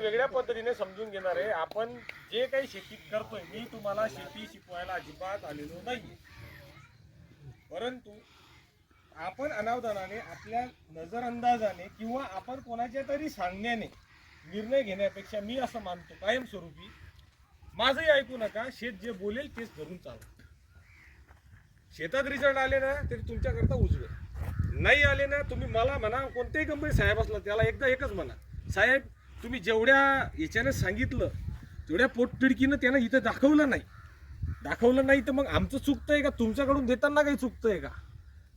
वेगळ्या पद्धतीने समजून घेणार आहे. आपण जे काही शेती करतोय मी तुम्हाला शेती शिकवायला अजिबात आलेलो नाही परंतु आपण अनावधानाने आपल्या नजरअंदाजाने किंवा आपण कोणाच्या तरी सांगण्याने निर्णय घेण्यापेक्षा मी असं मानतो कायमस्वरूपी माझंही ऐकू नका शेत जे बोलेल तेच धरून चालू. शेतात रिझल्ट आले ना तरी तुमच्याकरता उजवे नाही आले ना तुम्ही मला म्हणा कोणत्याही कंपनी साहेब असला त्याला एकदा एकच म्हणा. साहेब तुम्ही जेवढ्या याच्यानं सांगितलं तेवढ्या पोटतिडकीनं त्यानं इथं दाखवलं नाही. दाखवलं नाही तर मग आमचं चुकतं आहे का? तुमच्याकडून देताना काही चुकतं आहे का?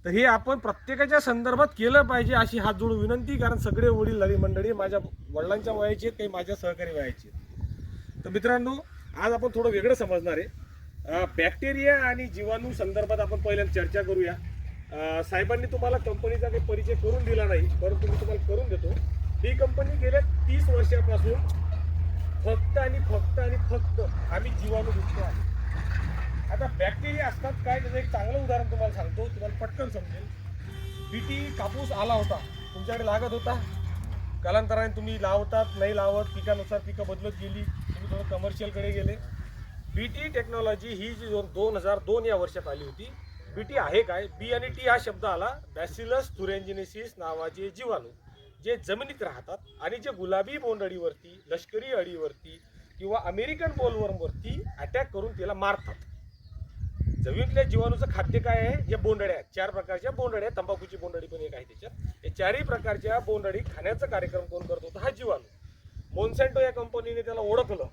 तर हे आपण प्रत्येकाच्या संदर्भात केलं पाहिजे अशी हात जोडून विनंती कारण सगळे वडील मंडळी माझ्या वडिलांच्या वयाचे आहेत, काही माझ्या सहकारी वयाचे आहेत. तर मित्रांनो आज आपण थोडं वेगळं समजणार आहे. बॅक्टेरिया आणि जीवाणू संदर्भात आपण पहिल्यांदा चर्चा करूया. साहेबांनी तुम्हाला कंपनीचा काही परिचय करून दिला नाही परंतु मी तुम्हाला करून देतो. ही कंपनी गेल्या तीस वर्षापासून फक्त आणि फक्त आणि फक्त आम्ही जीवाणू विकतो आहे. आता बॅक्टेरिया असतात काय त्याचं एक चांगलं उदाहरण तुम्हाला सांगतो तुम्हाला पटकन समजेल. बीटी कापूस आला होता तुमच्याकडे लागत होता. कालांतराने तुम्ही लावतात नाही लावत पिकानुसार पिकं बदलत गेली तुम्ही थोडं कमर्शियलकडे गेले. बीटी टेक्नॉलॉजी ही जी दोन हजार दोन या वर्षात आली होती. बीटी आहे काय? बी आणि टी हा शब्द आला बॅसिलस थुरेंजिनिसिस नावाचे जीवाणू. जे जमिनीत राहतात आणि जे गुलाबी बोंडअळीवरती लष्करी अळीवरती किंवा अमेरिकन बोलवर्मवरती अटॅक करून त्याला मारतात. जमिनीतल्या जीवाणूचं खाद्य काय आहे? हे बोंडळ्या आहेत. चार प्रकारच्या बोंडळ्या आहेत. तंबाखूची बोंडळी पण एक आहे त्याच्यात. या चारही प्रकारच्या बोंडळी खाण्याचा कार्यक्रम कोण करत होता? हा जीवाणू. मोन्सॅन्टो या कंपनीने त्याला ओळखलं.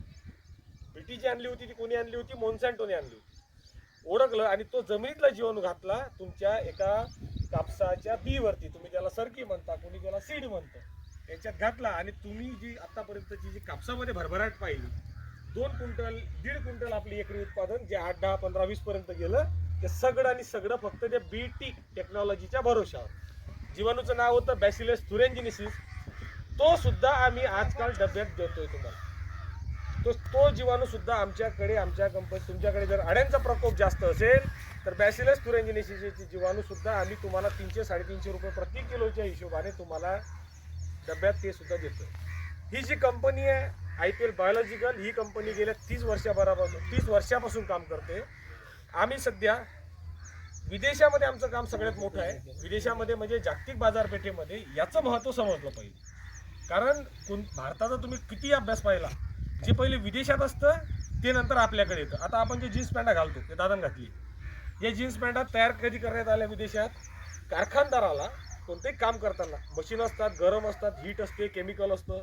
ब्रिटिश आणली होती ती कोणी आणली होती? मोन्सॅन्टोने आणली होती. ओळखलं आणि तो जमिनीतला जीवाणू घातला. तुमच्या एका कापसाच्या बीवरती तुम्ही त्याला सरकी म्हणता कोणी त्याला सीड म्हणतं त्याच्यात घातला आणि तुम्ही जी आतापर्यंतची जी कापसामध्ये भरभराट पाहिली दोन क्विंटल दीड क्विंटल आपली एकरी उत्पादन जे आठ दहा पंधरा वीस पर्यंत गेलं ते सगळं आणि सगळं फक्त त्या बी टी टेक्नॉलॉजीच्या भरोशावर जीवाणूचं नाव होतं बॅसिलस थुरेंजिनिसिस तो सुद्धा आम्ही आजकाल डब्यात देतोय तुम्हाला. तो तो जीवाणू सुद्धा आमच्याकडे आमच्या कंपनी तुमच्याकडे जर अड्यांचा प्रकोप जास्त असेल तर बॅसिलस थुरेंजिनिसिसचे जीवाणूसुद्धा आम्ही तुम्हाला तीनशे साडेतीनशे रुपये प्रति किलोच्या हिशोबाने तुम्हाला डब्यात ते सुद्धा देतो ही जी कंपनी आहे आय पी एल बायोलॉजिकल ही कंपनी गेल्या तीस वर्षाभरापासून तीस वर्षापासून काम करते. आम्ही सध्या विदेशामध्ये आमचं काम सगळ्यात मोठं आहे. विदेशामध्ये म्हणजे जागतिक बाजारपेठेमध्ये याचं महत्त्व समजलं पाहिजे. कारण कोण भारताचा तुम्ही किती अभ्यास पाहिला जे पहिले विदेशात असतं ते नंतर आपल्याकडे येतं. आता आपण जे जीन्स पॅन्टा घालतो ते दादन घातली. या जीन्स पॅन्टा तयार कधी करण्यात आल्या विदेशात? कारखानदाराला कोणतेही काम करताना. मशीन असतात गरम असतात हीट असते केमिकल असतं.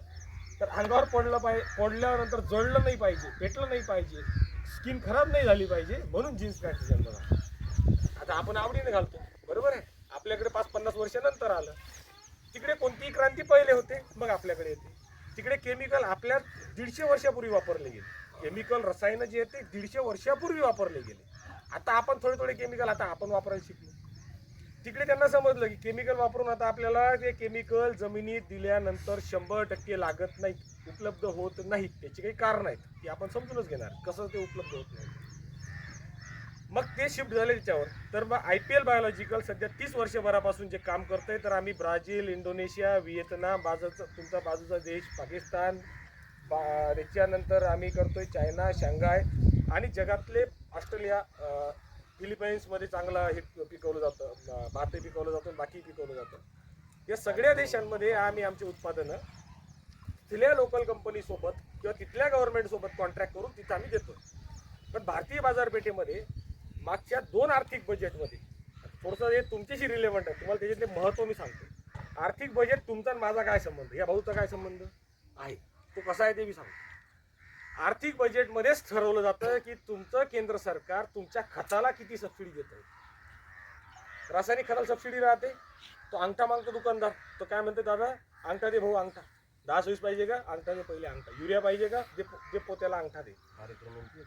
तर अंगावर पडलं पाहिजे पडल्यानंतर जळलं नाही पाहिजे पेटलं नाही पाहिजे स्किन खराब नाही झाली पाहिजे म्हणून जीन्स पॅन्ट जन्म आता आपण आवडीने घालतो. बरोबर आहे? आपल्याकडे पाच पन्नास वर्षानंतर आलं. तिकडे कोणतीही क्रांती पहिले होते मग आपल्याकडे येते. तिकडे केमिकल आपल्या दीडशे वर्षापूर्वी वापरले गेले. केमिकल रसायनं जे आहेत ते दीडशे वर्षापूर्वी वापरले गेले. आता आपण थोडे थोडे केमिकल आता आपण वापरायला शिकलो. तिकडे त्यांना समजलं की केमिकल वापरून आता आपल्याला ते केमिकल जमिनीत दिल्यानंतर शंभर टक्के लागत नाही उपलब्ध होत नाहीत त्याची काही कारण आहेत ते आपण समजूनच घेणार. कसं ते उपलब्ध होत नाही. मग ते शिफ्ट झाले त्याच्यावर तर मग आय पी एल बायोलॉजिकल सध्या तीस वर्षभरापासून जे काम करतंय तर आम्ही ब्राझील इंडोनेशिया व्हिएतनाम बाजूचा तुमचा बाजूचा देश पाकिस्तान बा त्याच्यानंतर आम्ही करतोय चायना शांघाय आणि जगातले ऑस्ट्रेलिया फिलिपाईन्समध्ये चांगलं हे पिकवलं जातं भातही पिकवलं जातं बाकी पिकवलं जातं. या सगळ्या देशांमध्ये आम्ही आमची उत्पादनं तिथल्या लोकल कंपनीसोबत किंवा तिथल्या गव्हर्नमेंटसोबत कॉन्ट्रॅक्ट करून तिथं आम्ही देतो. पण भारतीय बाजारपेठेमध्ये मागच्या दोन आर्थिक बजेटमध्ये थोडंसं हे तुमच्याशी रिलेव्हंट आहे तुम्हाला त्याच्यातले महत्त्व मी सांगतो. आर्थिक बजेट तुमचा आणि माझा काय संबंध? या भाऊचा काय संबंध? आहे. तो कसा आहे ते मी सांगतो. आर्थिक बजेटमध्येच ठरवलं जातं की तुमचं केंद्र सरकार तुमच्या खताला किती सबसिडी देत आहे रासायनिक खताला सबसिडी राहते. तो अंगठा मागतो दुकानदार. तो काय म्हणते दादा अंगठा दे भाऊ अंगठा. दहा सोयीस पाहिजे का? अंगठा दे पहिले अंगठा. युरिया पाहिजे का? जे जे पोत्याला अंगठा दे.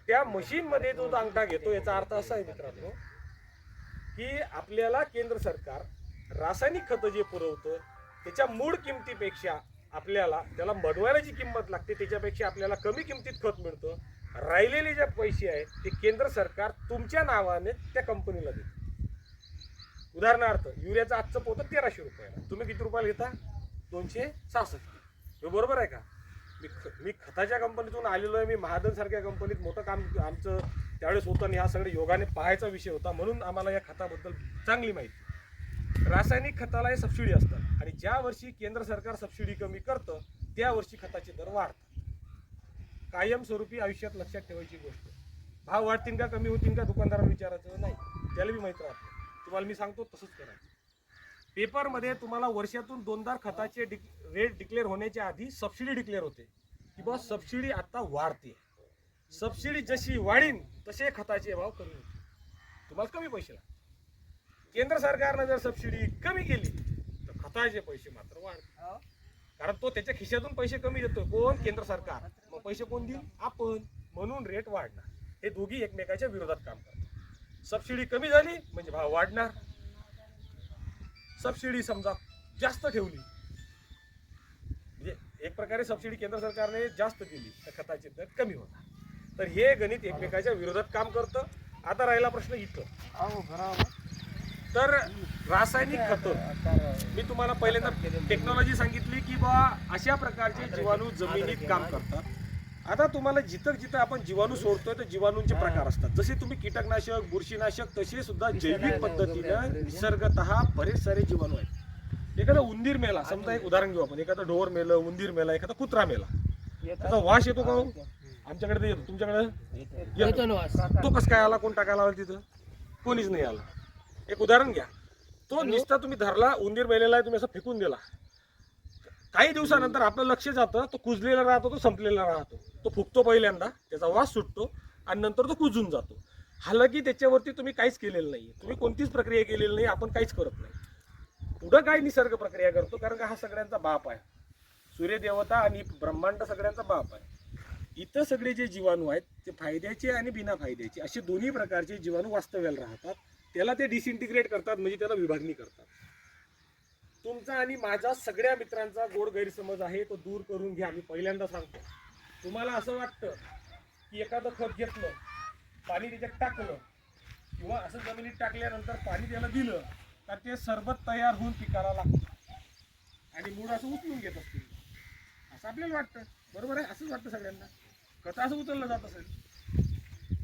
त्या मशीनमध्ये जो तो अंगठा घेतो याचा अर्थ असा आहे मित्रांनो की आपल्याला केंद्र सरकार रासायनिक खतं जे पुरवतं त्याच्या मूळ किमतीपेक्षा आपल्याला त्याला बनवायला जी किंमत लागते त्याच्यापेक्षा आपल्याला कमी किमतीत खत मिळतं. राहिलेले जे पैसे आहेत ते केंद्र सरकार तुमच्या नावाने त्या कंपनीला देतं. उदाहरणार्थ युरियाचं आजचं पोतं तेराशे रुपयाला. तुम्ही किती रुपयाला घेता? दोनशे सहासष्ट. हे बरोबर आहे का? मी ख- मी खताच्या कंपनीतून आलेलो आहे मी महादन सारख्या कंपनीत मोठं काम आमचं त्यावेळेस होतं आणि हा सगळं योगाने पाहायचा विषय होता म्हणून आम्हाला या खताबद्दल चांगली माहिती. रासायनिक खताला हे सबसिडी असतात. आणि ज्या वर्षी केंद्र सरकार सबसिडी कमी करतं त्या वर्षी खताचे दर वाढतात. कायमस्वरूपी आयुष्यात लक्षात ठेवायची गोष्ट. भाव वाढतील का कमी होतील का दुकानदाराला विचारायचं नाही. त्याला बी माहीत राहत तुम्हाला मी सांगतो तसंच करायचं. पेपरमध्ये तुम्हाला वर्षातून दोनदा खताचे डिक रेट डिक्लेअर होण्याच्या आधी सबसिडी डिक्लेअर होते. की बा सबसिडी आता वाढते सबसिडी जशी वाढीन तसे खताचे भाव कमी होतील. तुम्हाला कमी पैसे लागतात केंद्र सरकारनं जर सबसिडी कमी केली तर खताचे पैसे मात्र वाढतील. कारण तो त्याच्या खिशातून पैसे कमी देतो कोण? केंद्र सरकार. मग पैसे कोण देईल? आपण. म्हणून रेट वाढणार. हे दोघी एकमेकाच्या विरोधात काम करतात. सबसिडी कमी झाली म्हणजे भाव वाढणार. सबसिडी समजा जास्त ठेवली म्हणजे एक प्रकारे सबसिडी केंद्र सरकारने जास्त दिली तर खताचे दर कमी होणार. तर हे गणित एकमेकाच्या विरोधात काम करतं. आता राहिला प्रश्न इथं. तर रासायनिक खतं. मी तुम्हाला पहिल्यांदा टेक्नॉलॉजी सांगितली की बा अशा प्रकारचे जीवाणू जमिनीत काम करतात. आता तुम्हाला जिथं जिथं आपण जीवाणू सोडतोय तर जीवाणूंचे प्रकार असतात. जसे तुम्ही कीटकनाशक बुरशीनाशक तसे सुद्धा जैविक पद्धतीनं निसर्गत बरेच सारे जीवाणू आहेत. एखादा उंदीर मेला समजा एक उदाहरण घेऊ आपण. एखादा ढोर मेलं उंदीर मेला एखादा कुत्रा मेला. त्याचा वास येतो का हो? आमच्याकडे येतो. तुमच्याकडे? येतो. तो कसं काय आला? कोण टाकायला आला तिथं? कोणीच नाही आला. एक उदाहरण घ्या. तो निस्ता तुम्ही धरला उंदीर मेलेला आहे तुम्ही असं फेकून दिला. काही दिवसानंतर आपलं लक्ष जातं तो कुजलेला राहतो तो संपलेला राहतो. तो फुगतो पहिल्यांदा त्याचा वास सुटतो आणि नंतर तो कुजून जातो. हालाकी त्याच्यावरती तुम्ही काहीच केलेलं नाही तुम्ही कोणतीच प्रक्रिया केलेली नाही आपण काहीच करत नाही. पुढं काय निसर्ग प्रक्रिया करतो? कारण का हा सगळ्यांचा बाप आहे. सूर्यदेवता आणि ब्रह्मांड सगळ्यांचा बाप आहे. इथं सगळे जे जीवाणू आहेत ते फायद्याचे आणि बिना फायद्याचे असे दोन्ही प्रकारचे जीवाणू वास्तव्याला राहतात. त्याला ते डिसइंटिग्रेट करतात म्हणजे त्याला विभागणी करतात. तुमचा आणि माझा सगळ्या मित्रांचा गोड गैरसमज आहे तो दूर करून घ्या मी पहिल्यांदा सांगतो. तुम्हाला असं वाटतं की एखादं खत घेतलं पाणी त्याच्यात टाकलं किंवा असं जमिनीत टाकल्यानंतर पाणी त्याला दिलं तर ते सरबत तयार होऊन पिकाला लागतं. आणि मूळ असं उचलून घेत असतील. असं आपल्याला वाटतं. बरोबर आहे? असंच वाटतं सगळ्यांना. खत असं उचललं जात असेल.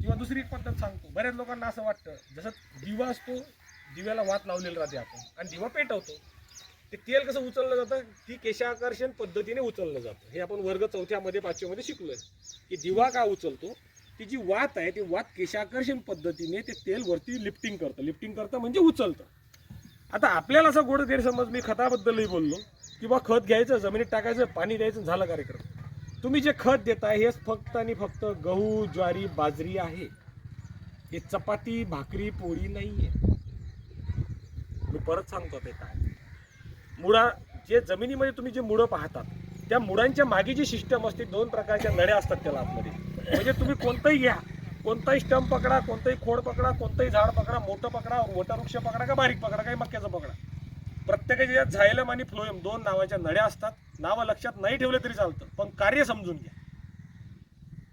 किंवा दुसरी एक पद्धत सांगतो. बऱ्याच लोकांना असं वाटतं जसं दिवा असतो दिव्याला वात लावलेला राहते आपण. आणि दिवा पेटवतो. ते तेल कसं उचललं जातं? ती केशाकर्षण पद्धतीने उचललं जातं. हे आपण वर्ग चौथ्यामध्ये पाचव्यामध्ये शिकलोय. की दिवा का उचलतो? ती जी वात आहे ती वात केशाकर्षण पद्धतीने ते तेल वरती लिफ्टिंग करतं. लिफ्टिंग करतं म्हणजे उचलतं. आता आपल्याला असा गोड गैरसमज मी खताबद्दलही बोललो. किंवा खत घ्यायचं जमिनीत टाकायचं पाणी द्यायचं झालं कार्यक्रम. तुम्ही जे खत देताय हेच फक्त आणि फक्त गहू ज्वारी बाजरी आहे. हे चपाती भाकरी पोळी नाही आहे मी परत सांगतो ते काय. मुळा जे जमिनीमध्ये तुम्ही जे मुळं पाहतात त्या मुळांच्या मागे जी सिस्टम असते दोन प्रकारच्या नळ्या असतात त्याला आतमध्ये. म्हणजे तुम्ही कोणतंही घ्या. कोणताही स्टंप पकडा कोणतंही खोड पकडा कोणतंही झाड पकडा मोठं पकडा वटवृक्ष पकडा का बारीक पकडा काही मक्याचं पकडा. प्रत्येकाच्या झायलम आणि फ्लोएम दोन नावाच्या नळ्या असतात नावं लक्षात नाही ठेवले तरी चालतं पण कार्य समजून घ्या.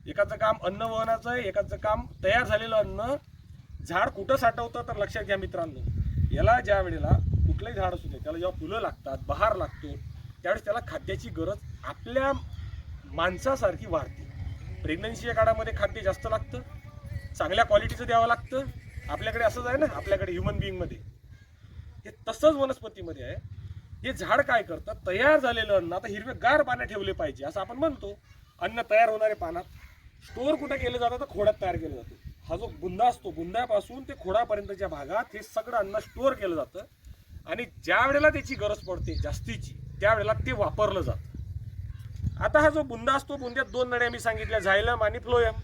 एकाचं काम अन्न वहनाचं आहे एकाचं काम तयार झालेलं अन्न. झाड कुठं साठवतं तर लक्षात घ्या मित्रांनो. याला ज्या वेळेला कुठलंही झाड असू दे त्याला जेव्हा फुलं लागतात बहार लागतो त्यावेळेस त्याला खाद्याची गरज आपल्या माणसासारखी वाढते. प्रेग्नन्सीच्या काळामध्ये खाद्य जास्त लागतं चांगल्या क्वालिटीचं द्यावं लागतं. आपल्याकडे असंच आहे ना आपल्याकडे ह्युमन बिईंगमध्ये हे तसंच वनस्पतीमध्ये आहे. हे झाड काय करतं तयार झालेलं अन्न आता हिरवे गार पाण्यात ठेवले पाहिजे असं आपण म्हणतो. अन्न तयार होणारे पानात स्टोअर कुठे केलं जातं तर खोड्यात तयार केलं जातं. हा जो बुंदा असतो बुंदापासून ते खोडापर्यंतच्या भागात हे सगळं अन्न स्टोअर केलं जातं. आणि ज्या वेळेला त्याची गरज पडते जास्तीची त्यावेळेला ते वापरलं जातं. आता हा जो बुंदा असतो बुंद्यात दोन नळ्या मी सांगितल्या झायलम आणि फ्लोयम.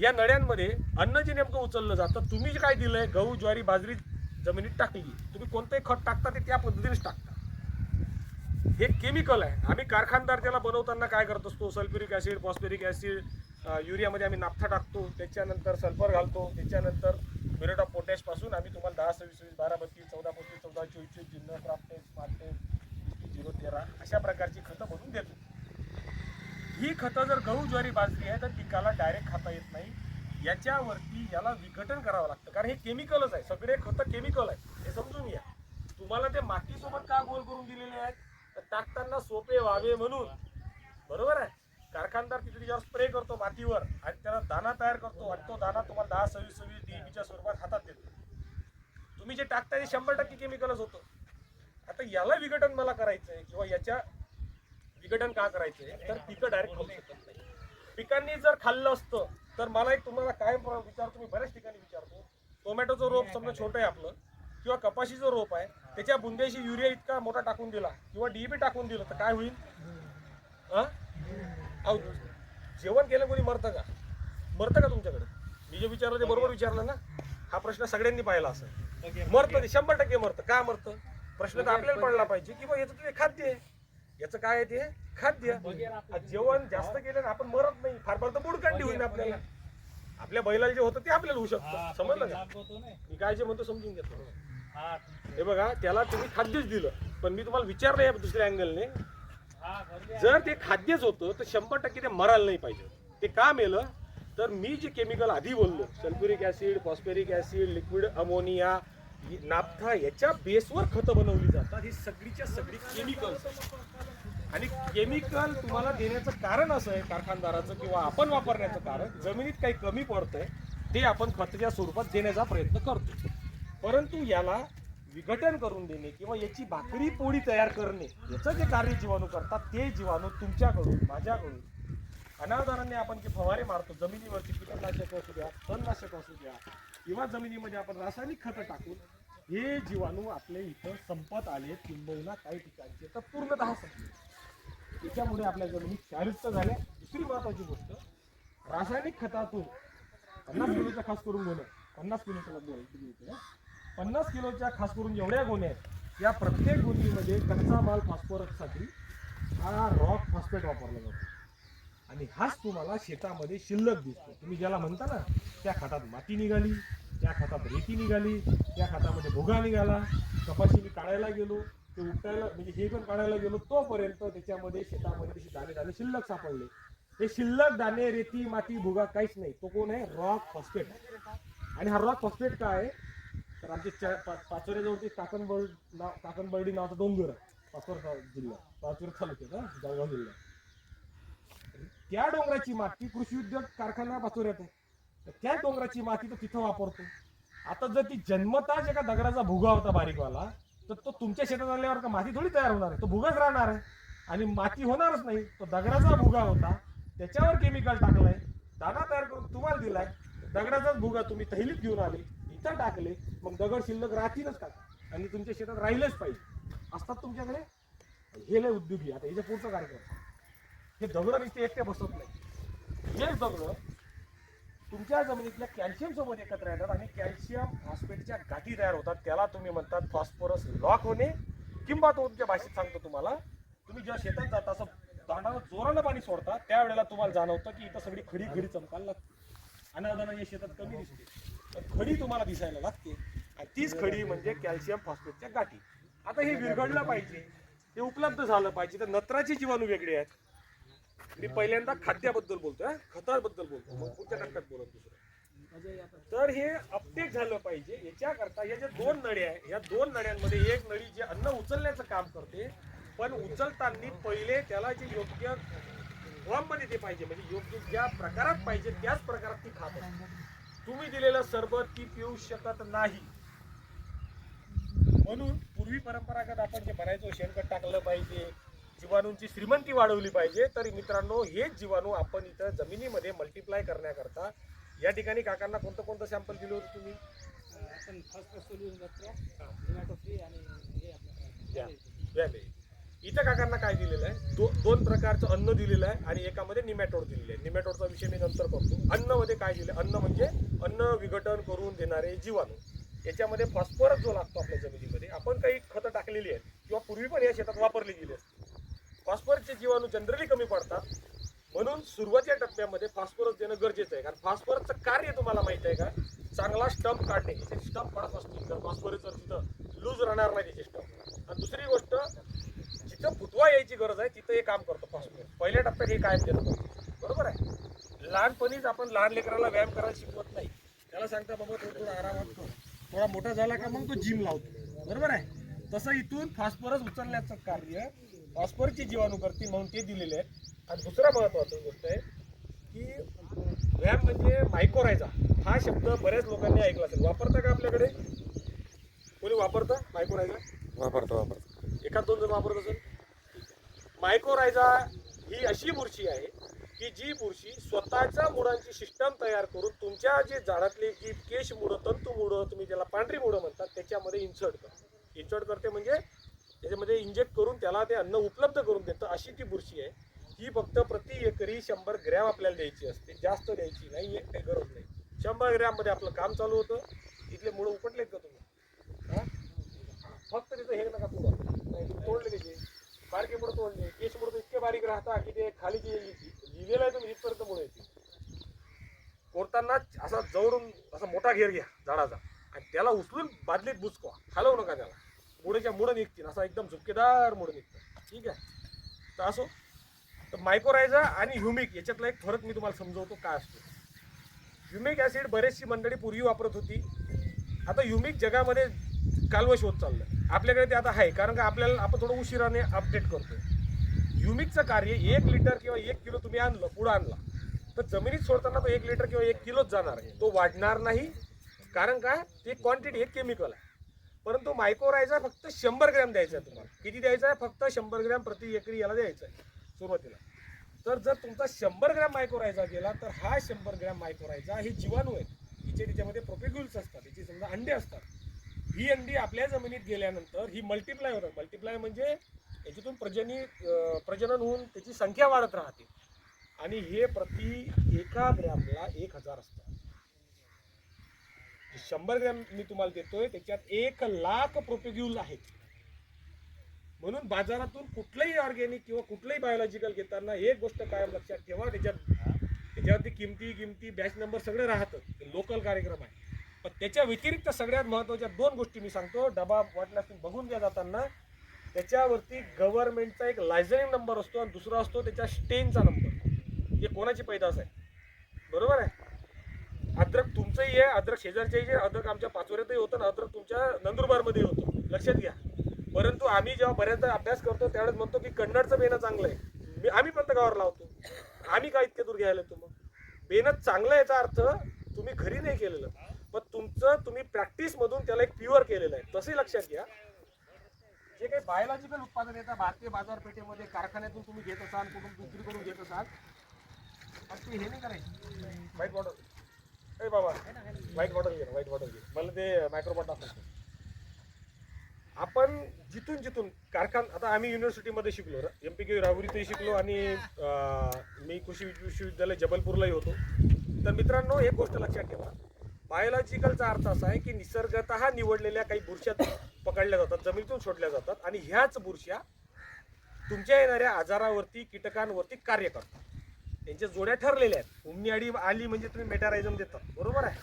या नळ्यांमध्ये अन्न जे नेमकं उचललं जातं तुम्ही जे काय दिलंय गहू ज्वारी बाजरी जमिनीत टाकली तुम्ही कोणतंही खत टाकता ते त्या पद्धतीनेच टाकता. हे केमिकल आहे. आम्ही कारखानदार त्याला बनवताना काय करत असतो? सल्फ्युरिक ॲसिड फॉस्फेरिक ॲसिड युरियामध्ये आम्ही नाफ्था टाकतो. त्याच्यानंतर सल्फर घालतो. त्याच्यानंतर म्युरेट ऑफ पोटॅशपासून आम्ही तुम्हाला दहा सव्वीस सव्वीस बारा बत्तीस चौदा पस्तीस चौदा चोवीस चोवीस जिन्न क्राफ्टेस पार्टेस झिरो तेरा अशा प्रकारची खतं बनवून देतो. ही खतं जर गहू ज्वारी बाजरी आहे तर पिकाला डायरेक्ट खाता येत नाही. याच्यावरती याला विघटन करावं लागतं. कारण हे केमिकलच आहे. सगळे खतं केमिकल आहे हे समजून घ्या. तुम्हाला ते मातीसोबत का गोल करून दिलेले आहेत? तर टाकताना सोपे व्हावे म्हणून. बरोबर आहे? कारखानदार तिथे त्याच्यावर स्प्रे करतो मातीवर आणि त्याला दाना तयार करतो आणि तो दाना तुम्हाला दहा सव्वीस सव्वीस डीबीच्या स्वरूपात हातात देतो. तुम्ही जे टाकता ते शंभर टक्के केमिकलच होतं. आता याला विघटन मला करायचं आहे किंवा याच्या विघटन का करायचं आहे तर पिकं डायरेक्ट खाऊ शकत नाही. पिकांनी जर खाल्लं असतं तर मला एक तुम्हाला काय विचारतो मी बऱ्याच ठिकाणी विचारतो. टोमॅटोचं रोप समजा छोटं आहे आपलं किंवा कपाशीचं रोप आहे त्याच्या बुंद्याशी युरिया इतका मोठा टाकून दिला किंवा डीबी टाकून दिलं तर काय होईल? हा? जेवण केलं कोणी मरतं का? मरतं का तुमच्याकडे? मी जे विचारलं ते बरोबर विचारलं ना? हा प्रश्न सगळ्यांनी पाहिला असं मरतं ते शंभर टक्के मरतं. का मरतं? प्रश्न तर आपल्याला पडला पाहिजे की बा याचं ते खाद्य आहे. याचं काय आहे ते? खाद्य. जेवण जास्त केलं ना आपण मरत नाही. फार फार तर बुडकांडी होईल आपल्याला. आपल्या बैलाला जे होतं ते आपल्याला होऊ शकतं. समजलं का? मी काय जे म्हणतो समजून घेतो. हे. बघा त्याला तुम्ही खाद्यच दिलं. पण मी तुम्हाला विचारलं या दुसऱ्या अँगलने जर ते खाद्यच होतं तर शंभर टक्के ते मरायला नाही पाहिजे. ते का मेलं? तर मी जे केमिकल आधी बोललो sulphuric acid phosphoric acid liquid ammonia naphtha याच्या बेसवर खतं बनवली जातात. ही सगळीच्या सगळी केमिकल आणि केमिकल तुम्हाला देण्याचं कारण असं आहे कारखानदाराचं किंवा आपण वापरण्याचं कारण जमिनीत काही कमी पडतंय ते आपण खताच्या स्वरूपात देण्याचा प्रयत्न करतो परंतु याला विघटन करून देणे किंवा याची भाकरी पोळी तयार करणे याचं जे कार्य जीवाणू करतात ते जीवाणू तुमच्याकडून माझ्याकडून अनावधानाने आपण जे फवारे मारतो जमिनीवरती कीटकनाशक असू द्या तणनाशक असू द्या किंवा जमिनीमध्ये आपण रासायनिक खतं टाकून हे जीवाणू आपले इथं संपत आले किंबहुना काही ठिकाणचे. तर पूर्णतः संपले. त्याच्यामुळे आपल्या जमिनी क्षारयुक्त झाल्या दुसरी महत्वाची गोष्ट रासायनिक खतातून पन्नास किलोच्या खास करून गोण्या पन्नास किलोच्या पन्नास किलोच्या खास करून एवढ्या गोण्या आहेत या प्रत्येक गोणीमध्ये कच्चा माल फॉस्फरससाठी हा रॉक फॉस्फेट वापरला जातो. आणि हाच तुम्हाला शेतामध्ये शिल्लक दिसतो. तुम्ही ज्याला म्हणता ना त्या खतात माती निघाली त्या खतात रेती निघाली त्या खतामध्ये भोगा निघाला कपाशी मी काढायला गेलो ते उपटायला म्हणजे हे पण काढायला गेलो तोपर्यंत त्याच्यामध्ये शेतामध्ये तसे दाणे दाणे शिल्लक सापडले. ते शिल्लक दाणे रेती माती भुगा काहीच नाही. तो कोण आहे? Rock phosphate. आणि हा रॉक फॉस्फेट काय आहे? तर आमचे पाचोऱ्याजवळची पा- काकणबर्ड नाव काकणबर्डी नावाचा डोंगर आहे. पाचोरा जिल्हा. पाचोरा तालुक्यात हा, जळगाव जिल्हा. त्या डोंगराची माती कृषी उद्योग कारखाना बसवण्यात आहे. तर त्या डोंगराची माती तो तिथं वापरतो. आता जर ती जन्मताच एका दगडाचा भुगा होता बारीकवाला तर तो तुमच्या शेतात आल्यावर का माती थोडी तयार होणार आहे. तो भुगाच राहणार आहे. आणि माती होणारच नाही. तो दगडाचा भुगा होता. त्याच्यावर केमिकल टाकलाय. दाना तयार करून तुम्हाला दिलाय. दगडाचाच भुगा तुम्ही तहिलीत घेऊन आले इथं टाकले मग दगड शिल्लक राहतीलच का? आणि तुमच्या शेतात राहिलेच पाहिजे. असतात तुमच्याकडे? हे लय उद्योगी आता याच्या पुढचा कार्यक्रम. हे दगड नुसते एकटे बसत नाही. हेच दगड तुमच्या जमिनीतल्या कॅल्शियम सोबत एकत्र येतात आणि कॅल्शियम फॉस्फेटच्या गाठी तयार होतात. त्याला तुम्ही म्हणतात फॉस्फरस लॉक होणे. किंवा तो तुमच्या भाषेत सांगतो तुम्हाला. तुम्ही जेव्हा शेतात जाता असं दांडावर जोरानं पाणी सोडता त्यावेळेला तुम्हाला जाणवतं की इथं सगळी खडी खडी चमकायला लागते. अनादाना या शेतात कमी दिसते. तर खडी तुम्हाला दिसायला लागते. आणि तीच खडी म्हणजे कॅल्शियम फॉस्फेटच्या गाठी. आता हे विरघडलं पाहिजे. हे उपलब्ध झालं पाहिजे. तर नत्राची जीवाणू वेगळी आहेत. मी पहिल्यांदा खाद्याबद्दल बोलतोय खताबद्दल बोलतो मग पुढच्या टप्प्यात बोलत दुसरं. तर हे अपटेक झालं पाहिजे. याच्याकरता या ज्या दोन नळ्या आहे या दोन नळ्यांमध्ये एक नळी जे अन्न उचलण्याचं काम करते पण उचलताना पहिले त्याला जे योग्य फॉर्ममध्ये ते पाहिजे म्हणजे योग्य ज्या प्रकारात पाहिजे त्याच प्रकारात ती खात तुम्ही दिलेलं सरबत ती पिऊ शकत नाही. म्हणून पूर्वी परंपरागत आपण जे म्हणायचो शेणखत टाकलं पाहिजे जीवाणूंची श्रीमंती वाढवली पाहिजे. तर मित्रांनो हेच जीवाणू आपण इथं जमिनीमध्ये मल्टिप्लाय करण्याकरता या ठिकाणी काकांना कोणतं कोणतं सॅम्पल दिलं होतं तुम्ही? आपण आणि. इथं काकांना काय दिलेलं आहे? दो, दोन प्रकारचं अन्न दिलेलं आहे आणि एकामध्ये निमॅटोड दिलेलं आहे. निमॅटोडचा विषय मी नंतर करतो. अन्नमध्ये काय दिलं? अन्न म्हणजे अन्न विघटन करून देणारे जीवाणू. याच्यामध्ये फॉस्फरस जो लागतो आपल्या जमिनीमध्ये आपण काही खतं टाकलेली आहेत किंवा पूर्वी पण या शेतात वापरली गेली असते फॉस्फरसचे जीवाणू जनरली कमी पडतात. म्हणून सुरुवातीच्या टप्प्यामध्ये फॉस्फरस देणं गरजेचं आहे. कारण फॉस्फरसचं कार्य तुम्हाला माहीत आहे का? चांगला स्टंप काढणे. इथे स्टंप पडत असतील तर फॉस्फरस तिथं लूज राहणार नाही त्याचे स्टंप आणि दुसरी गोष्ट जिथं फुटवा यायची गरज आहे तिथं हे काम करतं फॉस्फरस. पहिल्या टप्प्यात हे कायम देतं. बरोबर आहे? लहानपणीच आपण लहान लेकराला व्यायाम करायला शिकवत नाही. त्याला सांगता बाबा थोडं थोडं आरामात कर थोडा मोठा झाला का मग तो जिम लावतो बरोबर आहे? तसं इथून फॉस्फरस उचलण्याचं कार्य फॉस्फरसचे जीवाणू करतील म्हणून ते दिलेले आहेत. आणि दुसरा महत्त्वाचा गोष्ट आहे की व्यायाम म्हणजे मायकोरायझा हा शब्द बऱ्याच लोकांनी ऐकला असेल. वापरता का आपल्याकडे? कोणी वापरता मायकोरायझा वापरतो वापरतो. एखाद दोन जण वापरत असेल? मायकोरायझा ही अशी बुरशी आहे की जी बुरशी स्वतःच्या मुळांची सिस्टम तयार करून तुमच्या जे झाडातली जी केश मुळं तंतू मुळं तुम्ही ज्याला पांढरी मुळं म्हणतात त्याच्यामध्ये इन्सर्ट करते. इन्सर्ट करते म्हणजे त्याच्यामध्ये इंजेक्ट करून त्याला ते अन्न उपलब्ध करून देतं अशी ती बुरशी आहे. ही फक्त प्रति एकरी शंभर ग्रॅम आपल्याला द्यायची असते. जास्त द्यायची नाही आहे काही गरज नाही. शंभर ग्रॅममध्ये आपलं काम चालू होतं. इथले मुळं उपटलेत का तुम्ही? हां? फक्त तिथं हे नका तुला नाही तुम्ही तोडले त्याचे बारके मुळं तोडले. केश मुळं तर इतके बारीक राहता की ते खाली जे लिहिलेलं आहे तुम्ही इथपर्यंत मुळे येते कोरताना असा जवळून असा मोठा घेर घ्या झाडाचा. आणि त्याला उचलून बादलीत बुचकवा हलवू नका त्याला. मुळेच्या मुळं निघतील असा एकदम झुपकेदार मुळं निघतं. ठीक आहे? तर असो. तर मायकोरायझा आणि ह्युमिक याच्यातला एक फरक मी तुम्हाला समजवतो काय असतो. ह्युमिक ॲसिड बरेचशी मंडळी पूर्वी वापरत होती. आता ह्युमिक जगामध्ये कालवश होत चाललं आपल्याकडे ते आता आहे कारण का आपल्याला आपण थोडं उशिराने अपडेट करतो ह्युमिकचं कार्य एक लिटर किंवा एक किलो तुम्ही आणलं पुढं आणला तर जमिनीत सोडताना तो एक लिटर किंवा एक किलोच जाणार आहे. तो वाढणार नाही. कारण का? ते क्वांटिटी एक केमिकल आहे. परंतु मायक्रोरायझा फक्त शंभर ग्रॅम द्यायचा आहे तुम्हाला. किती द्यायचा आहे? फक्त शंभर ग्रॅम प्रति एकरी याला द्यायचं आहे सुरुवातीला. तर जर तुमचा शंभर ग्रॅम मायक्रोरायझा गेला तर हा शंभर ग्रॅम मायक्रोरायझा हे जीवाणू आहेत. तिचे तिच्यामध्ये प्रोपेग्युल्स असतात. तिची समजा अंडे असतात. ही अंडी आपल्या जमिनीत गेल्यानंतर ही मल्टिप्लाय होतात. मल्टिप्लाय म्हणजे याच्यातून प्रजनी प्रजनन होऊन त्याची संख्या वाढत राहते. आणि हे प्रति एका ग्रॅमला एक हजार असतात शंभर ग्रॅम मी तुम्हाला देतोय त्याच्यात एक लाख प्रोपेग्युल आहेत म्हणून बाजारातून कुठलंही ऑर्गॅनिक किंवा कुठलंही बायोलॉजिकल घेताना एक गोष्ट कायम लक्षात ठेवा त्याच्यात त्याच्यावरती किमती किमती बॅच नंबर सगळे राहतं. लोकल कार्यक्रम आहे. पण त्याच्या व्यतिरिक्त सगळ्यात महत्त्वाच्या दोन गोष्टी मी सांगतो. डबा वाटल्यास बघून घ्या जाताना. त्याच्यावरती गव्हर्नमेंटचा एक लायझनिंग नंबर असतो आणि दुसरा असतो त्याच्या स्टेनचा नंबर हे कोणाची पैदास आहे? बरोबर आहे? अद्रक तुमचंही आहे अद्रक शेजारच्याही आहे अद्रक आमच्या पाचोऱ्यातही होतं ना अद्रक तुमच्या नंदुरबारमध्ये होतं. लक्षात घ्या. परंतु आम्ही जेव्हा बऱ्याचदा अभ्यास करतो त्यावेळेस म्हणतो की कन्नडचं बेणं चांगलं आहे. मी आम्ही पण गावावर लावतो. आम्ही काय इतके दूर घ्यायला येतो मग? बेनं चांगलं याचा अर्थ तुम्ही घरी नाही केलेलं. पण तुमचं तुम्ही प्रॅक्टिसमधून त्याला एक प्युअर केलेलं आहे. तसंही लक्षात घ्या. जे काही बायोलॉजिकल उत्पादन येतात भारतीय बाजारपेठेमध्ये कारखान्यातून तुम्ही घेत असाल कुठून विक्री करून घेत असाल हे नाही करायचं. बॉटल ए बाबा व्हाईट बॉटल घे व्हाईट बॉटल घे. मला ते मायक्रोबॉट दाखवतो आपण जिथून जिथून कारखान आता आम्ही युनिव्हर्सिटीमध्ये शिकलो. एम पी के राहुरीतही शिकलो आणि अं, मी कृषी विश्वविद्यालय जबलपूरलाही होतो. तर मित्रांनो एक गोष्ट लक्षात ठेवा. बायोलॉजिकलचा अर्थ असा आहे की निसर्गत निवडलेल्या काही बुरशात पकडल्या जातात जमिनीतून सोडल्या जातात आणि ह्याच बुरशा तुमच्या येणाऱ्या आजारावरती कीटकांवरती कार्य करतात. त्यांच्या जोड्या ठरलेल्या आहेत. उमनी आडी आली म्हणजे तुम्ही मेटारायझम देतात. बरोबर आहे?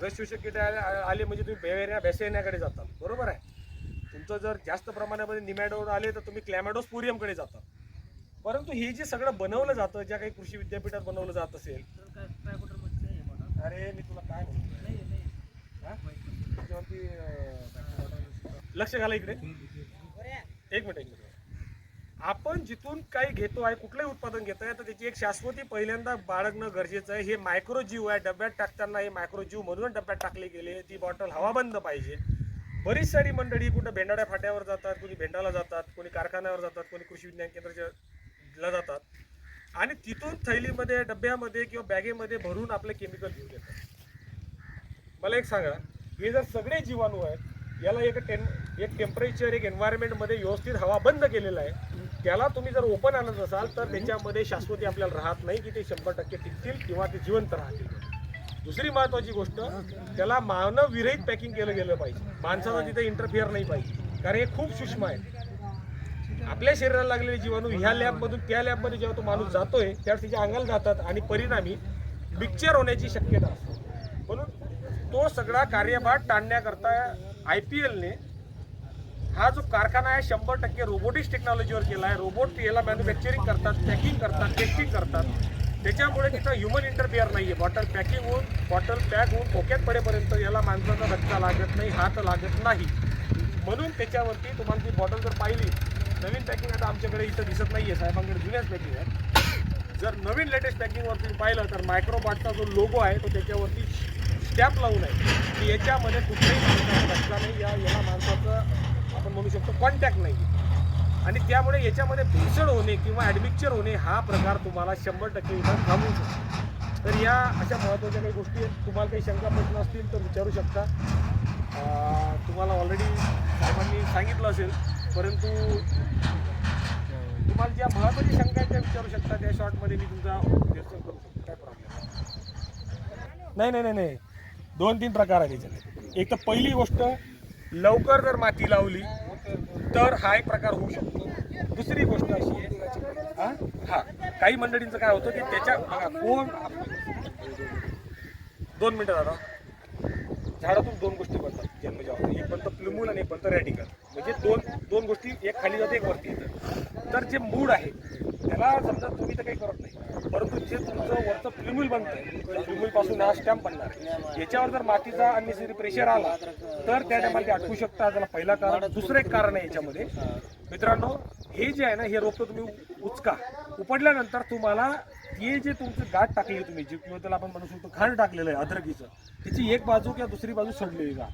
रस शोषक आले आले म्हणजे तुम्ही बेवेऱ्या भेसेण्याकडे जातात. बरोबर आहे? तुमचं जर जास्त प्रमाणामध्ये निमॅडोर आले तर तुम्ही क्लॅमॅडोस्पोरियमकडे जातात. परंतु हे जे सगळं बनवलं जातं ज्या काही कृषी विद्यापीठात बनवलं जात असेल अरे मी तुला काय म्हणतो? लक्ष घाला इकडे. एक मिनिट एक मिनिट. आपण जिथून काही घेतो आहे कुठलंही उत्पादन घेत आहे तर त्याची एक शाश्वती पहिल्यांदा बाळगणं गरजेचं आहे. हे मायक्रोजीव आहे डब्यात टाकताना हे मायक्रोजीव म्हणून डब्यात टाकले गेले. ती बॉटल हवाबंद पाहिजे. बरीच सारी मंडळी कुठं भेंडाड्या फाट्यावर जातात कोणी भेंडाला जातात कोणी कारखान्यावर जातात कोणी कृषी विज्ञान केंद्राच्या जातात. आणि तिथून थैलीमध्ये डब्यामध्ये किंवा बॅगेमध्ये भरून आपले केमिकल घेऊन येतात. मला एक सांगा हे जर सगळे जीवाणू आहेत याला एक टेन एक टेम्परेचर एक एन्व्हायरमेंटमध्ये व्यवस्थित हवा बंद केलेलं आहे त्याला तुम्ही जर ओपन आणत असाल तर त्याच्यामध्ये शाश्वती आपल्याला राहत नाही की ते शंभर टक्के टिकतील किंवा ते जिवंत राहतील. दुसरी महत्वाची गोष्ट त्याला मानव विरहित पॅकिंग केलं गेलं पाहिजे. माणसाचा तिथे इंटरफिअर नाही पाहिजे. कारण हे खूप सूक्ष्म आहे. आपल्या शरीराला लागलेले जीवाणू ह्या लॅबमधून त्या लॅबमध्ये जेव्हा तो माणूस जातोय त्यावेळेस त्याच्या अंगाला जातात आणि परिणामी पिक्चर होण्याची शक्यता असते. म्हणून तो सगळा कार्यभार टाळण्याकरता आय पी एलने हा जो कारखाना आहे शंभर टक्के रोबोटिक्स टेक्नॉलॉजीवर केला आहे. रोबोट याला मॅन्युफॅक्चरिंग करतात पॅकिंग करतात टेस्टिंग करतात. त्याच्यामुळे तिथं ह्युमन इंटरफिअर नाही आहे बॉटल पॅकिंग होऊन बॉटल पॅक होऊन पोक्यात पडेपर्यंत याला माणसाचा धक्का लागत नाही हात लागत नाही. म्हणून त्याच्यावरती तुम्हाला ती बॉटल जर पाहिली नवीन पॅकिंग आता आमच्याकडे इथं दिसत नाही आहे साहेबांकडे जुन्याच पॅकिंग आहे जर नवीन लेटेस्ट पॅकिंगवरती पाहिलं तर मायक्रोबाटचा जो लोगो आहे तो त्याच्यावरती स्टॅप लावून आहे. की याच्यामध्ये कुठल्याही माणसाचा धक्का नाही या याला माणसाचं म्हणू शकतो कॉन्टॅक्ट नाही. आणि त्यामुळे याच्यामध्ये भेसळ होणे किंवा ॲडमिक्चर होणे हा प्रकार तुम्हाला शंभर टक्के इथं थांबवू शकतो. तर या अशा महत्त्वाच्या काही गोष्टी आहेत. तुम्हाला काही शंका प्रश्न असतील तर विचारू शकता. तुम्हाला ऑलरेडी साहेबांनी सांगितलं असेल परंतु तुम्हाला ज्या महत्त्वाच्या शंका आहेत त्या विचारू शकता. त्या शॉर्टमध्ये मी तुमचा निरसन करू शकतो. काय प्रॉब्लेम नाही. नाही नाही नाही दोन तीन प्रकार आहेत त्याच्यात एक तर पहिली गोष्ट लवकर जर माती लावली तर हा एक प्रकार होऊ शकतो. दुसरी गोष्ट अशी आहे हा? काही मंडळींचं काय होतं की त्याच्या बघा कोण दोन मिनटं दादा. झाडातून दोन गोष्टी बनतात. जन्मजात एक बनतं प्लुमूल आणि एक बनतं रॅडिकल म्हणजे दोन दोन गोष्टी एक खाली जाते एक वरती येतं. तर जे मूड आहे त्याला समजा तुम्ही तर काही करत नाही. परंतु जे तुमचं वरचं प्लुमूल बनतं प्लुमूल पासून हा स्टॅम्प बनणार आहे. याच्यावर जर मातीचा अननेसरी प्रेशर आला तर त्या टायमाला ते अटकू शकता त्याला पहिला कारण. दुसरं एक कारण आहे याच्यामध्ये मित्रांनो हे जे आहे ना हे रोपं तुम्ही उचका. उपडल्यानंतर तुम्हाला हे जे तुमचं गाठ टाकली तुम्ही जी किंवा त्याला आपण म्हणू शकतो घाण टाकलेलं आहे अद्रकीचं त्याची एक बाजू किंवा दुसरी बाजू सडलेली का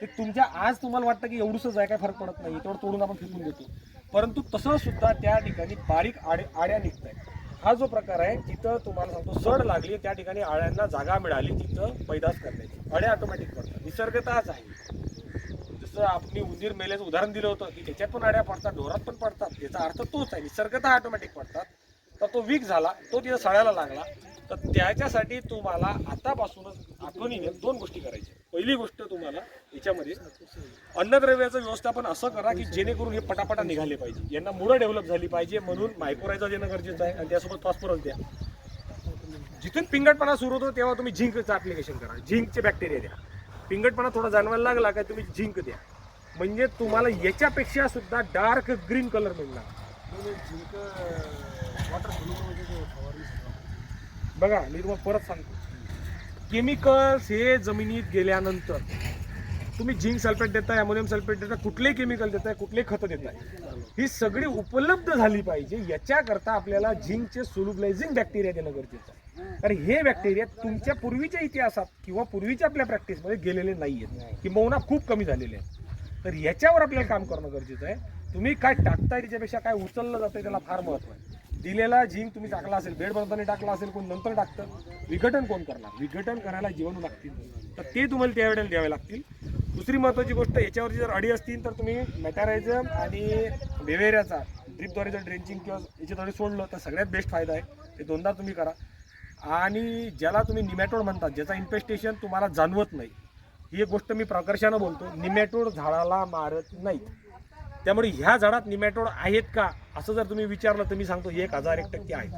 ते तुमच्या आज तुम्हाला वाटतं की एवढंच आहे काय फरक पडत नाही तेवढं तोडून आपण फेकून देतो. परंतु तसं सुद्धा त्या ठिकाणी बारीक आड आड्या निघत आहेत हा जो प्रकार आहे तिथं तुम्हाला सांगतो सड लागली त्या ठिकाणी आळ्यांना जागा मिळाली तिथं पैदास करण्याची. अड्या ऑटोमॅटिक पडतात. निसर्गताच आहे. जसं आपण उंदीर मेल्याचं उदाहरण दिलं होतं की त्याच्यात पण अड्या पडतात ढोरात पण पडतात. याचा अर्थ तोच आहे. निसर्गता ऑटोमॅटिक पडतात. तर तो वीक झाला तो तिथं सळायला लागला. तर त्याच्यासाठी तुम्हाला आतापासूनच आठवणीने दोन गोष्टी करायच्या पहिली गोष्ट तुम्हाला याच्यामध्ये अन्नद्रव्याचं व्यवस्थापन असं करा की जेणेकरून हे पटापटा निघाले पाहिजे. यांना मुळं डेव्हलप झाली पाहिजे म्हणून मायक्रोरायझा देणं गरजेचं आहे आणि त्यासोबत फॉस्फरस द्या. जिथून पिंगटपणा सुरू होतो तेव्हा तुम्ही झिंकचं ॲप्लिकेशन करा. झिंकचे बॅक्टेरिया द्या. पिंगटपणा थोडा जाणवायला लागला काय तुम्ही झिंक द्या. म्हणजे तुम्हाला याच्यापेक्षा सुद्धा डार्क ग्रीन कलर मिळणार. बघा मी तुम्हाला परत सांगतो. केमिकल्स हे जमिनीत गेल्यानंतर तुम्ही झिंक सल्फेट देताय अमोनियम सल्फेट देताय कुठलेही केमिकल देताय कुठलेही खतं देताय ही सगळी उपलब्ध झाली पाहिजे. याच्याकरता आपल्याला झिंकचे सोलुबलायझिंग बॅक्टेरिया देणं गरजेचं आहे. कारण हे बॅक्टेरिया तुमच्या पूर्वीच्या इतिहासात किंवा पूर्वीच्या आपल्या प्रॅक्टिसमध्ये गेलेले नाही आहेत किंबहुना खूप कमी झालेले आहेत. तर याच्यावर आपल्याला काम करणं गरजेचं आहे. तुम्ही काय टाकताय त्याच्यापेक्षा काय उचललं जातंय त्याला फार महत्त्व आहे. दिलेला झिंक तुम्ही टाकला असेल बेड बनवताना टाकला असेल कोण नंतर टाकतं विघटन कोण करणार? विघटन करायला जीवन लागतील. तर ते तुम्हाला त्यावेळेला द्यावे लागतील. दुसरी महत्त्वाची गोष्ट याच्यावरची जर अडी असतील तर तुम्ही मॅटारायझम आणि बेवेऱ्याचा ड्रिपद्वारे जर ड्रेंचिंग किंवा याच्याद्वारे सोडलं तर सगळ्यात बेस्ट फायदा आहे. ते दोनदा तुम्ही करा. आणि ज्याला तुम्ही निमॅटोड म्हणतात ज्याचा इन्फेस्टेशन तुम्हाला जाणवत नाही ही एक गोष्ट मी प्रकर्षानं बोलतो निमॅटोड झाडाला मारत नाहीत. त्यामुळे ह्या झाडात निमॅटोड आहेत का? असं जर तुम्ही विचारलं तर मी सांगतो एक हजार एक टक्के आहेत.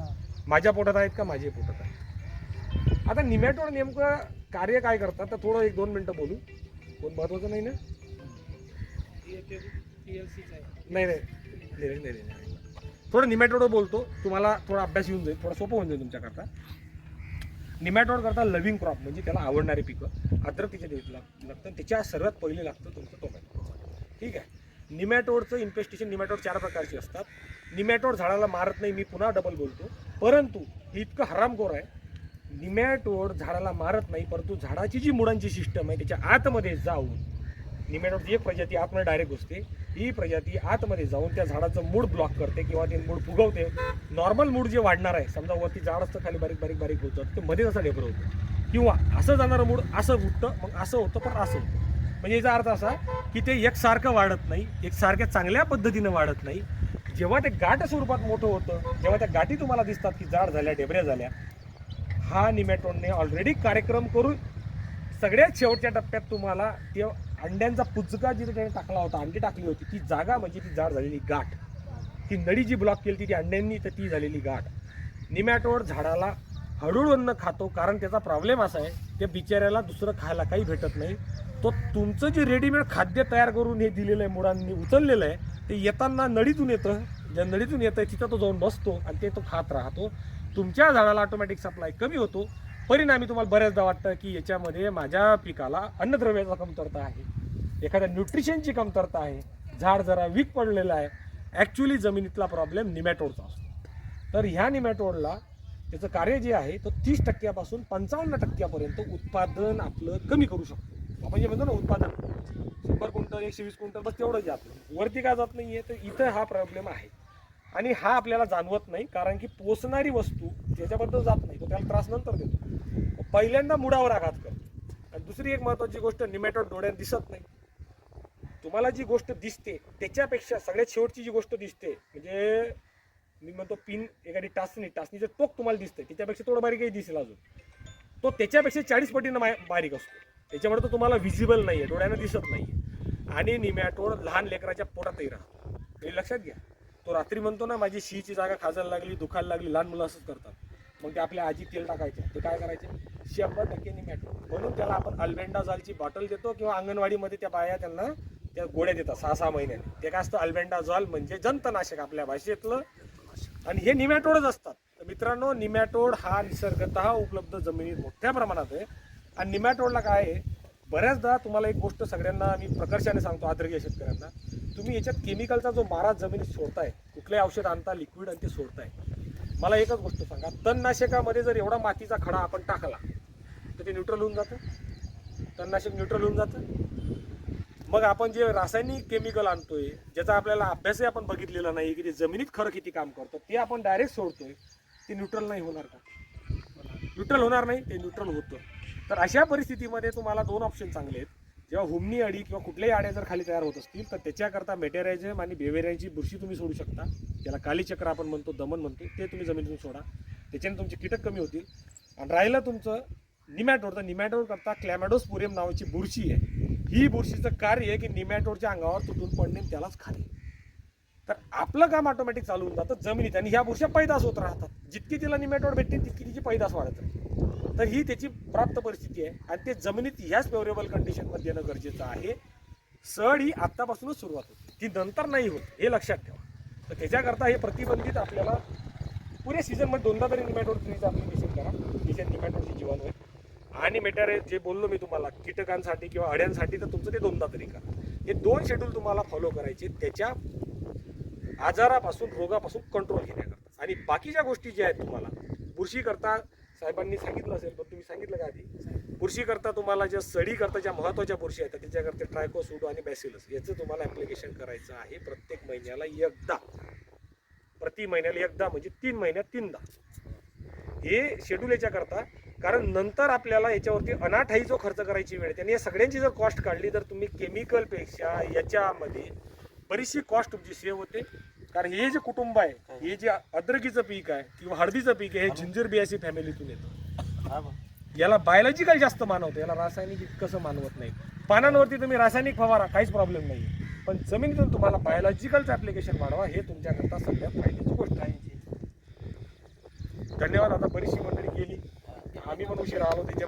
माझ्या पोटात आहेत का? माझ्या पोटात आहेत. आता निमॅटोड नेमकं कार्य काय करतात? तर थोडं एक दोन मिनटं बोलू. कोण महत्वाचं नाही ना? नाही नाही. नाही नाही, थोडं निमॅटोड बोलतो. तुम्हाला थोडा अभ्यास येऊन जाईल. थोडं सोपं होऊन जाईल तुमच्याकरता. निमॅटोड करता लव्हिंग क्रॉप म्हणजे त्याला आवडणारी पिकं अद्रक तिच्या देत लागतं. त्याच्या सर्वात पहिले लागतं तुमचं टोमॅटो ठीक आहे? निमॅटोडचं इन्फेस्टेशन निमॅटोड चार प्रकारचे असतात. निमॅटोड झाडाला मारत नाही मी पुन्हा डबल बोलतो. परंतु हे इतकं हरामखोर आहे. निमॅटोड झाडाला मारत नाही परंतु झाडाची जी मुळांची सिस्टम आहे त्याच्या आतमध्ये जाऊन निमॅटोडची एक प्रजाती आतमध्ये डायरेक्ट घुसते. ही प्रजाती आतमध्ये जाऊन त्या झाडाचं मूड ब्लॉक करते किंवा ते मूड फुगवते. नॉर्मल मूड जे वाढणार आहे समजा वरती झाड असतं खाली बारीक बारीक बारीक होतं ते मध्ये असं डेबर होतं. किंवा असं जाणारं मूड असं फुटतं मग असं होतं पण असं होतं. म्हणजे याचा अर्थ असा की ते एकसारखं वाढत नाही एकसारख्या चांगल्या पद्धतीनं वाढत नाही. जेव्हा ते गाठ स्वरूपात मोठं होतं जेव्हा त्या गाठी तुम्हाला दिसतात की जाड झाल्या डेबऱ्या झाल्या हा निमॅटोडने ऑलरेडी कार्यक्रम करून सगळ्यात शेवटच्या टप्प्यात तुम्हाला ते अंड्यांचा पुचका जिथे त्याने टाकला होता अंडी टाकली होती ती जागा म्हणजे ती जाड झालेली गाठ. ती नळी जी ब्लॉक केली ती अंड्यांनी तर ती झालेली गाठ. निमॅटोड झाडाला हळूहळू अन्न खातो कारण त्याचा प्रॉब्लेम असा आहे त्या बिचाऱ्याला दुसरं खायला काही भेटत नाही. तो तुमचं जे रेडीमेड खाद्य तयार करून हे दिलेलं आहे मुळांनी उचललेलं आहे ते येताना नळीतून येतं. ज्या नळीतून येतं तिथं तो जाऊन बसतो आणि ते तो खात राहतो. तुमच्या झाडाला ऑटोमॅटिक सप्लाय कमी होतो. परिणामी तुम्हाला बऱ्याचदा वाटतं की याच्यामध्ये माझ्या पिकाला अन्नद्रव्याचा कमतरता आहे. एखाद्या न्यूट्रिशनची कमतरता आहे. झाड जरा वीक पडलेलं आहे. ॲक्च्युली जमिनीतला प्रॉब्लेम निमॅटोडचा असतो. तर ह्या निमॅटोडला त्याचं कार्य जे आहे तो तीस टक्क्यापासून पंचावन्न टक्क्यापर्यंत उत्पादन आपलं कमी करू शकतो. आपण जे म्हणतो ना उत्पादन शंभर क्विंटल एकशे वीस क्विंटल बस तेवढं जातं वरती का जात नाही आहे तर इथं हा प्रॉब्लेम आहे. आणि हा आपल्याला जाणवत नाही कारण की पोचणारी वस्तू ज्याच्याबद्दल जात नाही तो त्याला त्रास नंतर देतो. पहिल्यांदा मुडावर आघात करतो आणि दुसरी एक महत्वाची गोष्ट निमॅटोड डोळ्यात दिसत नाही. तुम्हाला जी गोष्ट दिसते त्याच्यापेक्षा सगळ्यात शेवटची जी गोष्ट दिसते म्हणजे मी म्हणतो पिन एखादी टाचणी टाचणीचं टोक तुम्हाला दिसतंय त्याच्यापेक्षा थोडं बारीकही दिसेल अजून. तो त्याच्यापेक्षा चाळीस पटीनं मा- बारीक असतो. त्याच्यामुळे तो तुम्हाला व्हिजिबल नाही आहे डोळ्यानं दिसत नाही आहे आणि निमॅटोड लहान लेकराच्या पोटातही राहतो. हे लक्षात घ्या. तो रात्री म्हणतो ना माझी शीची जागा खाजायला लागली दुखायला लागली लहान मुलं असंच करतात. मग ते आपल्या आजी तेल टाकायचे. ते काय करायचे? शंभर टक्के निमॅटो म्हणून त्याला आपण अल्बेंडाझॉलची बॉटल देतो किंवा अंगणवाडीमध्ये त्या बाया त्यांना त्या गोळ्या देतात सहा सहा महिन्याने. ते काय असतं अल्बेंडाझॉल म्हणजे जंतनाशक आपल्या भाषेतलं आणि हे निमॅटोडच असतात. तर मित्रांनो निमॅटोड हा निसर्गत उपलब्ध जमिनीत मोठ्या प्रमाणात आहे. आणि निमॅटोडला काय आहे? बऱ्याचदा तुम्हाला एक गोष्ट सगळ्यांना मी प्रकर्षाने सांगतो आदरणीय शेतकऱ्यांना. तुम्ही याच्यात केमिकलचा जो मारा जमिनीत सोडताय कुठले औषध आणता लिक्विड आणि ते सोडताय. मला एकच गोष्ट सांगा तणनाशकामध्ये जर एवढा मातीचा खडा आपण टाकला तर ते न्यूट्रल होऊन जातं? तणनाशक न्यूट्रल होऊन जातं? मग आपण जे रासायनिक केमिकल आणतोय ज्याचा आपल्याला अभ्यासही आपण बघितलेला नाही की ते जमिनीत खरं किती काम करतं ते आपण डायरेक्ट सोडतोय ते न्यूट्रल नाही होणार का? न्यूट्रल होणार नाही ते न्यूट्रल होतं. तर अशा परिस्थितीमध्ये तुम्हाला दोन ऑप्शन चांगले आहेत. जेव्हा हुमणी अडी किंवा कुठल्याही अड्या जर खाली तयार होत असतील तर त्याच्याकरता मेटेरायझम आणि बेवेरियाची बुरशी तुम्ही सोडू शकता. ज्याला कालीचक्र आपण म्हणतो दमन म्हणतो ते तुम्ही जमिनीतून सोडा. त्याच्याने तुमचे कीटक कमी होतील. आणि राहिलं तुमचं निमॅटोर तर निमॅटोर करता क्लॅमॅडोस्पोरियम नावाची बुरशी आहे. ही बुरशीचं कार्य आहे की निमॅटोडच्या अंगावर तुटून पडणे त्यालाच खाणे. तर आपलं काम ऑटोमॅटिक चालू होऊन जातं जमिनीत आणि ह्या बुरश्या पैदास होत राहतात. जितकी तिला निमॅटोड भेटते तितकी तिची पैदास वाढत राहते तर ही त्याची प्राप्त परिस्थिती आहे आणि ते जमिनीत ह्याच फेवरेबल कंडिशनमध्ये येणं गरजेचं आहे. सड ही आत्तापासूनच सुरुवात होते. ती नंतर नाही होत हे लक्षात ठेवा. तर त्याच्याकरता हे प्रतिबंधित आपल्याला पुऱ्या सीझनमध्ये दोनदा तरी निमॅटोड ट्रीचं ॲप्लिकेशन करा त्याच्यात निमॅटोडची जीवन आहे. आणि मेटर जे बोललो मी तुम्हाला कीटकांसाठी किंवा अड्यांसाठी तर तुमचं ते दोनदा तरी करा. हे दोन शेड्यूल तुम्हाला फॉलो करायचे त्याच्या आजारापासून रोगापासून कंट्रोल घेण्याकरता. आणि बाकीच्या गोष्टी ज्या आहेत तुम्हाला बुरशीकरता साहेबांनी सांगितलं असेल पण तुम्ही सांगितलं का आधी? बुरशीकरता तुम्हाला ज्या सडीकरता ज्या महत्त्वाच्या बुरशी आहेत त्याच्याकरता ट्रायकोसुडो आणि बॅसिलस याचं तुम्हाला ॲप्लिकेशन करायचं आहे प्रत्येक महिन्याला एकदा. प्रति महिन्याला एकदा म्हणजे तीन महिन्यात तीनदा. हे शेड्यूल याच्याकरता कारण नंतर आपल्याला याच्यावरती अनाठाई जो खर्च करायची वेळ येते आणि या सगळ्यांची जर कॉस्ट काढली तर तुम्ही केमिकलपेक्षा याच्यामध्ये बरीचशी कॉस्ट तुमची सेव्ह होते. कारण हे जे कुटुंब आहे हे जे अद्रकीचं पीक आहे किंवा हळदीचं पीक आहे हे जिंजर बियासी फॅमिलीतून येतं. याला बायोलॉजिकल जास्त मानवतं याला रासायनिक कसं मानवत नाही. पानांवरती तुम्ही रासायनिक फवारा काहीच प्रॉब्लेम नाही पण जमिनीतून तुम्हाला बायोलॉजिकलचं ऍप्लिकेशन वाढवा हे तुमच्याकरता सगळ्यात फायद्याची गोष्ट आहे. धन्यवाद आता बरीचशी मंडळी गेली आम्ही पण उशीर आलो त्याच्या